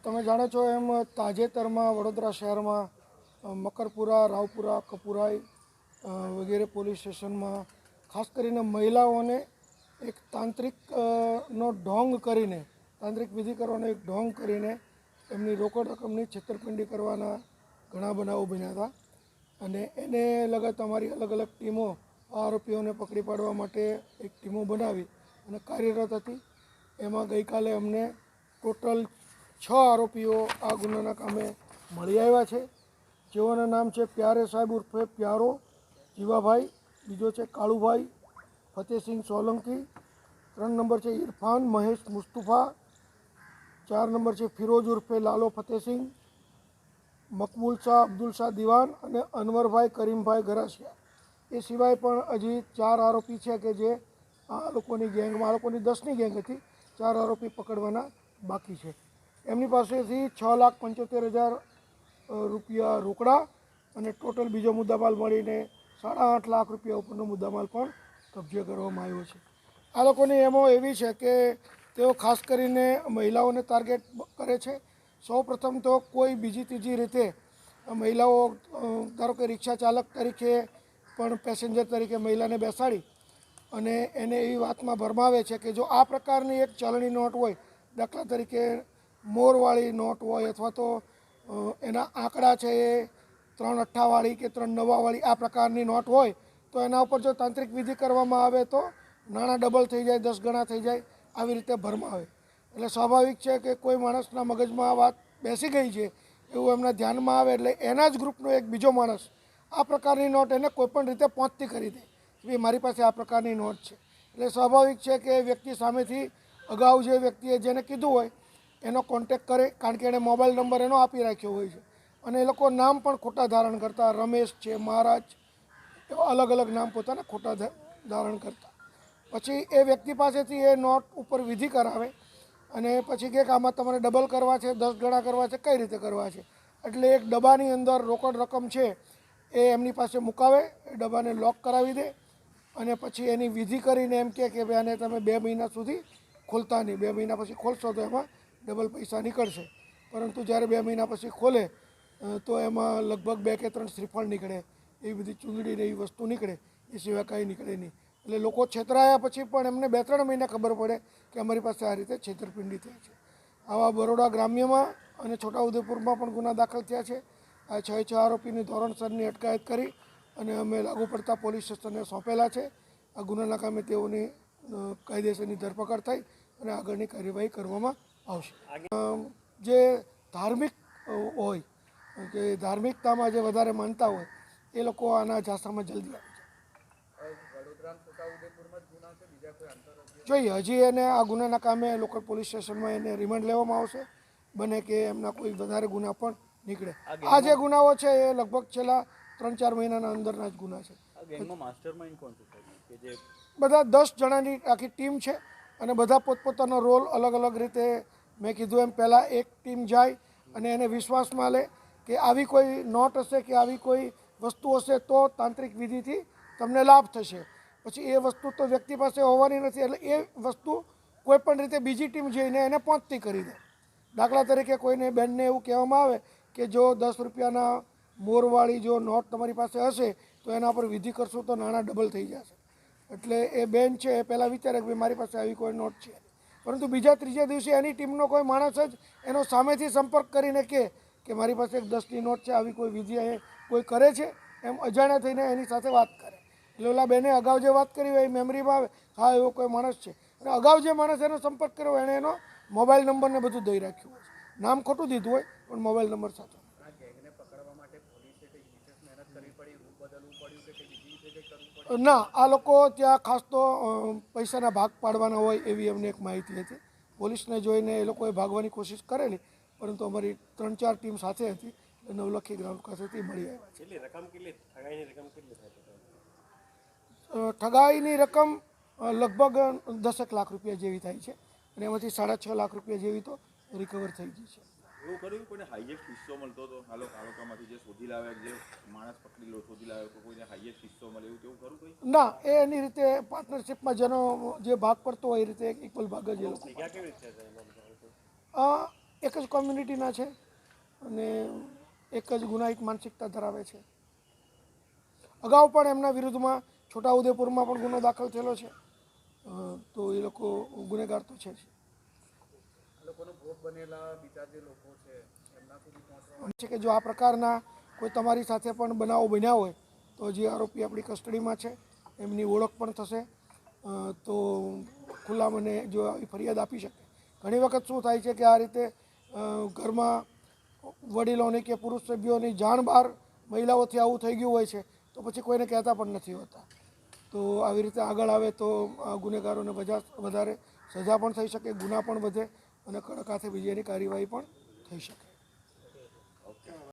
તમે જાણો છો એમ તાજેતરમાં વડોદરા શહેરમાં મકરપુરા, રાવપુરા, કપુરાઈ વગેરે પોલીસ સ્ટેશનમાં, ખાસ કરીને મહિલાઓને એક તાંત્રિક નો ઢોંગ કરીને, તાંત્રિક વિધિ કરવાનો એક ઢોંગ કરીને એમની રોકડ રકમની છેતરપિંડી કરવાના ઘણા બનાવો બન્યા હતા. અને એને લગત અમારી અલગ અલગ ટીમો આરોપીઓને પકડી પાડવા માટે એક ટીમો બનાવી અને કાર્યરત હતી. એમાં ગઈકાલે અમને ટોટલ છ આરોપીઓ આ ગુનાના કામે મળી આવ્યા છે. જેઓના નામ છે પ્યારે સાહેબ ઉર્ફે પ્યારો, જીવાભાઈ, બીજો છે કાળુભાઈ ફતેહસિંહ સોલંકી, ત્રણ નંબર છે ઇરફાન મહેશ મુસ્તુફા, ચાર નંબર છે ફિરોજ ઉર્ફે લાલો ફતેહસિંહ મકબૂલ શાહ અબ્દુલ શાહ દિવાન અને અનવરભાઈ કરીમભાઈ ગરાસિયા એ સિવાય પણ હજી ચાર આરોપી છે કે જે આ લોકોની ગેંગમાં, આ લોકોની દસની ગેંગ હતી, ચાર આરોપી પકડવાના બાકી છે. એમની પાસેથી છ લાખ પંચોતેર હજાર રૂપિયા રોકડા અને ટોટલ બીજો મુદ્દામાલ મળીને સાડા આઠ લાખ રૂપિયા ઉપરનો મુદ્દામાલ પણ કબજે કરવામાં આવ્યો છે. આ લોકોની એમો એવી છે કે તેઓ ખાસ કરીને મહિલાઓને ટાર્ગેટ કરે છે. સૌપ્રથમ તો કોઈ બીજી ત્રીજી રીતે મહિલાઓ ધારો કે રિક્ષા ચાલક તરીકે પણ પેસેન્જર તરીકે મહિલાને બેસાડી અને એને એવી વાતમાં ભરમાવે છે કે જો આ પ્રકારની એક ચલણી નોટ હોય, દાખલા તરીકે મોરવાળી નોટ હોય અથવા તો એના આંકડા છે એ ત્રણ અઠ્ઠાવાળી કે ત્રણ નવાવાળી આ પ્રકારની નોટ હોય, તો એના ઉપર જો તાંત્રિક વિધિ કરવામાં આવે તો નાણાં ડબલ થઈ જાય, દસ ગણા થઈ જાય, આવી રીતે ભરમાવે એટલે સ્વાભાવિક છે કે કોઈ માણસના મગજમાં આ વાત બેસી ગઈ છે, એવું એમના ધ્યાનમાં આવે એટલે એના જ ગ્રુપનો એક બીજો માણસ આ પ્રકારની નોટ એને કોઈપણ રીતે પહોંચતી કરી દે ભાઈ મારી પાસે આ પ્રકારની નોટ છે. એટલે સ્વાભાવિક છે કે વ્યક્તિ સામેથી અગાઉ જે વ્યક્તિએ જેને કીધું હોય એનો કોન્ટેક કરે, કારણ કે એણે મોબાઈલ નંબર એનો આપી રાખ્યો હોય છે. અને એ લોકો નામ પણ ખોટા ધારણ કરતા. રમેશ છે, મહારાજ, એવા અલગ અલગ નામ પોતાના ખોટા ધારણ કરતા. પછી એ વ્યક્તિ પાસેથી એ નોટ ઉપર વિધિ કરાવે અને પછી કે આમાં તમારે ડબલ કરવા છે, દસ ગણા કરવા છે, કઈ રીતે કરવા છે? એટલે એક ડબ્બાની અંદર રોકડ રકમ છે, એ એમની પાસે મુકાવે, એ ડબ્બાને લોક કરાવી દે અને પછી એની વિધિ કરીને એમ કહે કે ભાઈ આને તમે બે મહિના સુધી ખોલતા નહીં. બે મહિના પછી ખોલશો તો એમાં ડબલ પૈસા નીકળશે. પરંતુ જ્યારે બે મહિના પછી ખોલે તો એમાં લગભગ બે કે ત્રણ શ્રીફળ નીકળે. એવી બધી ચૂંદડી ને એવી વસ્તુ નીકળે. એ સિવાય કાંઈ નીકળે નહીં. એટલે લોકો છેતરાયા પછી પણ એમને બે ત્રણ મહિના ખબર પડે કે અમારી પાસે આ રીતે છેતરપિંડી થઈ છે. આવા બરોડા ગ્રામ્યમાં અને છોટાઉદેપુરમાં પણ ગુના દાખલ થયા છે. આ છ છ આરોપીની ધોરણસરની અટકાયત કરી અને અમે લાગુ પડતા પોલીસ સ્ટેશનને સોંપેલા છે. આ ગુનાના કામે તેઓની કાયદેસરની ધરપકડ થઈ અને આગળની કાર્યવાહી કરવામાં આવશે. જે ધાર્મિક હોય કે ધાર્મિકતામાં જે વધારે માનતા હોય એ લોકો આના ઝાંસામાં જલ્દી આવે છે જોઈએ હજી એને આ ગુનાના કામે લોકલ પોલીસ સ્ટેશનમાં એને રિમાન્ડ લેવામાં આવશે. બને કે એમના કોઈ વધારે ગુના પણ નીકળે. આ જે ગુનાઓ છે એ લગભગ છેલ્લા ત્રણ ચાર મહિનાના અંદરના જ ગુના છે. બધા દસ જણાની આખી ટીમ છે અને બધા પોતપોતાનો રોલ અલગ અલગ રીતે મેં કીધું એમ પહેલાં એક ટીમ જાય અને એને વિશ્વાસમાં લે કે આવી કોઈ નોટ હશે કે આવી કોઈ વસ્તુ હશે તો તાંત્રિક વિધિથી તમને લાભ થશે. પછી એ વસ્તુ તો વ્યક્તિ પાસે હોવાની નથી એટલે એ વસ્તુ કોઈપણ રીતે બીજી ટીમ જઈને એને પહોંચતી કરી દે. દાખલા તરીકે કોઈને બેનને એવું કહેવામાં આવે કે જો દસ રૂપિયાના મોરવાળી જો નોટ તમારી પાસે હશે તો એના પર વિધિ કરશો તો નાણાં ડબલ થઈ જશે. એટલે એ બેન છે એ પહેલાં વિચારે કે મારી પાસે આવી કોઈ નોટ છે. પરંતુ બીજા ત્રીજા દિવસે એની ટીમનો કોઈ માણસ જ એનો સામેથી સંપર્ક કરીને કહે કે મારી પાસે એક દસની નોટ છે, આવી કોઈ વિધિ અહીં કોઈ કરે છે? એમ અજાણ્યા થઈને એની સાથે વાત કરે. એટલે ઓલા બેને અગાઉ જે વાત કરી હોય એ મેમરીમાં આવે. હા, એવો કોઈ માણસ છે. અને અગાઉ જે માણસ એનો સંપર્ક કર્યો એણે એનો મોબાઈલ નંબરને બધું દઈ રાખ્યું હોય નામ ખોટું દીધું હોય, પણ મોબાઈલ નંબર સાથે. ના આ લોકો ત્યાં ખાસ તો પૈસાના ભાગ પાડવાના હોય એવી અમને એક માહિતી હતી. પોલીસને જોઈને એ લોકોએ ભાગવાની કોશિશ કરેલી પરંતુ અમારી ત્રણ ચાર ટીમ સાથે હતી નવલખી ગ્રાઉન્ડ ખાતેથી મળી? છે. ઠગાઈની રકમ લગભગ દસેક લાખ રૂપિયા જેવી થાય છે અને એમાંથી સાડા છ લાખ રૂપિયા જેવી તો રિકવર થઈ ગઈ છે. એવું કર્યું? કોઈને હાઈએસ્ટ હિસ્સો મળતો હતો હાલો કાળોકામાંથી જે શોધી લાવે જે માણસ પકડી લો શોધી લાવે તો કોઈને હાઈએસ્ટ હિસ્સો મળે એવું તેવું ખરું કોઈ? ના એ એની રીતે પાર્ટનરશિપમાં જેનો જે ભાગ પડતો હોય એ રીતે ઇક્વલ ભાગ જ એ લોકો એક જ કોમ્યુનિટીના છે અને એક જ ગુનાહિત માનસિકતા ધરાવે છે. અગાઉ પણ એમના વિરુદ્ધમાં છોટાઉદેપુરમાં પણ ગુનો દાખલ થયેલો છે. તો એ લોકો ગુનેગાર તો છે જ. છે કે જો આ પ્રકારના કોઈ તમારી સાથે પણ બનાવો બન્યા હોય, તો જે આરોપી આપણી કસ્ટડીમાં છે, એમની ઓળખ પણ થશે. તો ખુલ્લા મને જો આવી ફરિયાદ આપી શકે. ઘણી વખત શું થાય છે કે આ રીતે ઘરમાં વડીલોની કે પુરુષ સભ્યોની જાણ બહાર મહિલાઓથી આવું થઈ ગયું હોય છે, તો પછી કોઈને કહેતા પણ નથી હોતા. તો આવી રીતે આગળ આવે તો ગુનેગારોને વધારે સજા પણ થઈ શકે, ગુના પણ વધે. અને કડક હાથે બીજી કાર્યવાહી પણ થઈ શકે.